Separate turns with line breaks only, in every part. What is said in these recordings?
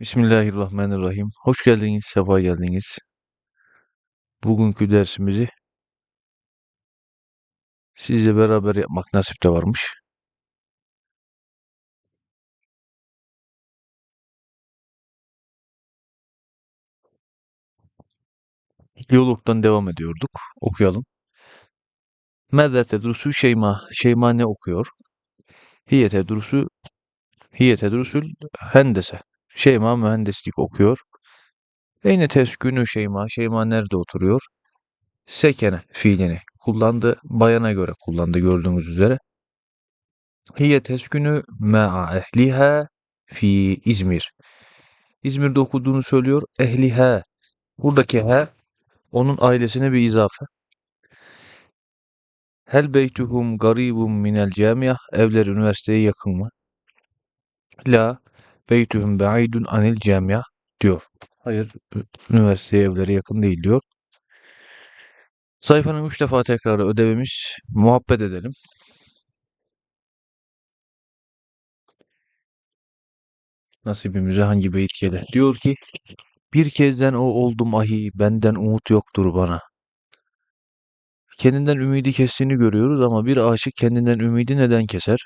Bismillahirrahmanirrahim. Hoş geldiniz, sefa geldiniz. Bugünkü dersimizi sizle beraber yapmak nasipte varmış. Diyalogdan devam ediyorduk. Okuyalım. Mezze tedrusu Şeyma. Şeyma ne okuyor? Hiye tedrusu Hiye tedrusul hendese. Şeyma mühendislik okuyor. Eyne teskünü Şeyma. Şeyma nerede oturuyor? Sekene fiilini kullandı. Bayana göre kullandı gördüğünüz üzere. Hiye teskünü ma'a ehliha fi İzmir. İzmir'de okuduğunu söylüyor. Ehliha. Buradaki he onun ailesine bir izafe. Hel beytuhum garibun minel camia. Evler üniversiteye yakın mı? La beytuhum ba'idun anil camia diyor. Hayır, üniversiteye evleri yakın değil diyor. Sayfanın üç defa tekrarı ödevimiz. Muhabbet edelim. Nasibimize hangi beyit gelir? Diyor ki, bir kezden o oldum ahi, benden umut yoktur bana. Kendinden ümidi kestiğini görüyoruz ama bir aşık kendinden ümidi neden keser?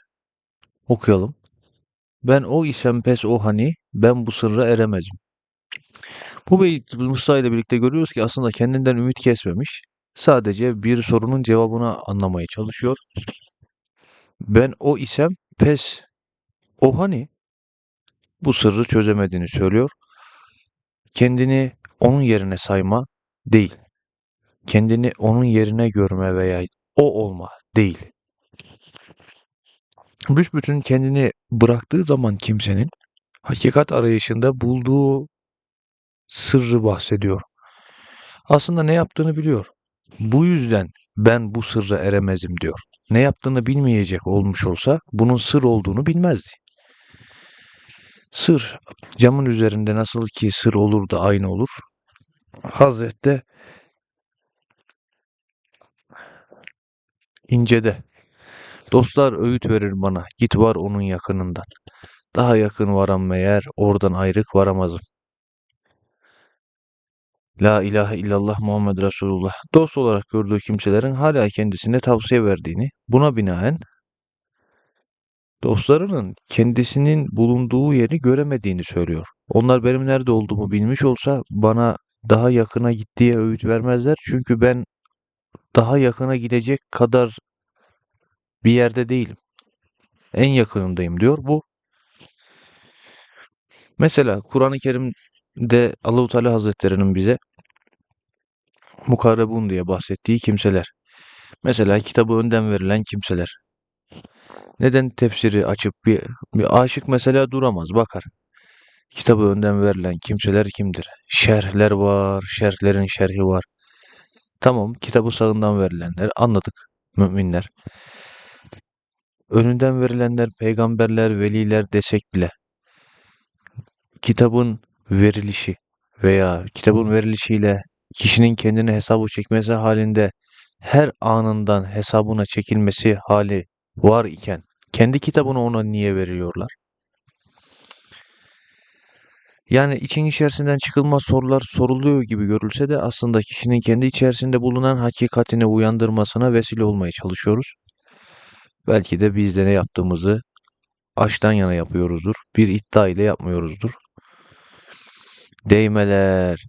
Okuyalım. Ben o isem pes o hani, ben bu sırra eremezim. Bu beyit Musa ile birlikte görüyoruz ki aslında kendinden ümit kesmemiş. Sadece bir sorunun cevabını anlamaya çalışıyor. Ben o isem pes o hani bu sırrı çözemediğini söylüyor. Kendini onun yerine sayma değil. Kendini onun yerine görme veya o olma değil. Büsbütün kendini bıraktığı zaman kimsenin hakikat arayışında bulduğu sırrı bahsediyor. Aslında ne yaptığını biliyor. Bu yüzden ben bu sırra eremezim diyor. Ne yaptığını bilmeyecek olmuş olsa bunun sır olduğunu bilmezdi. Sır camın üzerinde nasıl ki sır olur da aynı olur. Hazrette incede. Dostlar öğüt verir bana. Git var onun yakınından. Daha yakın varam meğer oradan ayrık varamazım. La ilahe illallah Muhammed Resulullah. Dost olarak gördüğü kimselerin hala kendisine tavsiye verdiğini, buna binaen dostlarının kendisinin bulunduğu yeri göremediğini söylüyor. Onlar benim nerede olduğumu bilmiş olsa bana daha yakına git diye öğüt vermezler. Çünkü ben daha yakına gidecek kadar bir yerde değilim. En yakınındayım diyor. Bu mesela Kur'an-ı Kerim'de Allahu Teala Hazretleri'nin bize mukarrebun diye bahsettiği kimseler. Mesela kitabı önden verilen kimseler. Neden tefsiri açıp bir, bir aşık mesela duramaz bakar. Kitabı önden verilen kimseler kimdir? Şerhler var, şerhlerin şerhi var. Tamam, kitabı sağından verilenler anladık müminler. Önünden verilenler peygamberler, veliler desek bile kitabın verilişi veya kitabın verilişiyle kişinin kendine hesabı çekmesi halinde her anından hesabına çekilmesi hali var iken kendi kitabını ona niye veriyorlar? Yani için içerisinden çıkılmaz sorular soruluyor gibi görülse de aslında kişinin kendi içerisinde bulunan hakikatini uyandırmasına vesile olmaya çalışıyoruz. Belki de biz de ne yaptığımızı aştan yana yapıyoruzdur. Bir iddia ile yapmıyoruzdur. Değmeler,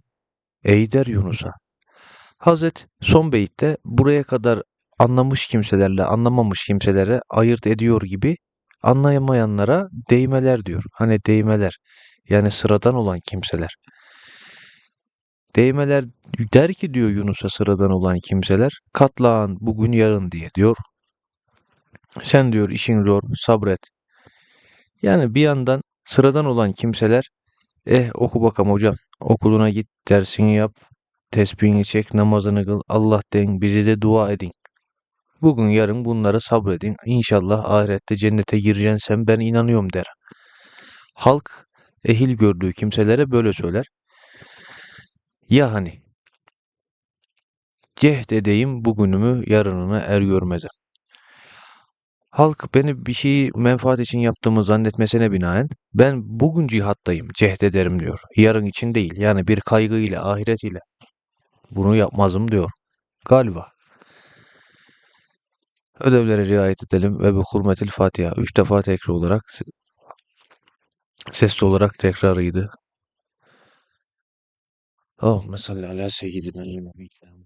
Eyder Yunus'a. Hazret son beyitte buraya kadar anlamış kimselerle anlamamış kimselere ayırt ediyor gibi anlayamayanlara değmeler diyor. Hani değmeler yani sıradan olan kimseler. Değmeler der ki diyor Yunus'a sıradan olan kimseler katlan bugün yarın diye diyor. Sen diyor işin zor sabret. Yani bir yandan sıradan olan kimseler eh oku bakalım hocam okuluna git dersini yap tesbihini çek namazını kıl Allah den bizi de dua edin. Bugün yarın bunları sabredin. İnşallah ahirette cennete gireceksin sen ben inanıyorum der. Halk ehil gördüğü kimselere böyle söyler. Ya hani cehd edeyim bugünümü yarınını er görmezem. Halk beni bir şeyi menfaat için yaptığımı zannetmesine binaen ben bugün cihattayım, cehd ederim diyor. Yarın için değil. Yani bir kaygı ile, ahiret ile. Bunu yapmazım diyor. Galiba. Ödevlere riayet edelim ve bu hurmetil Fatiha. Üç defa tekrar olarak sesli olarak tekrarıydı. Allahümme salli ala seyyidina Muhammed.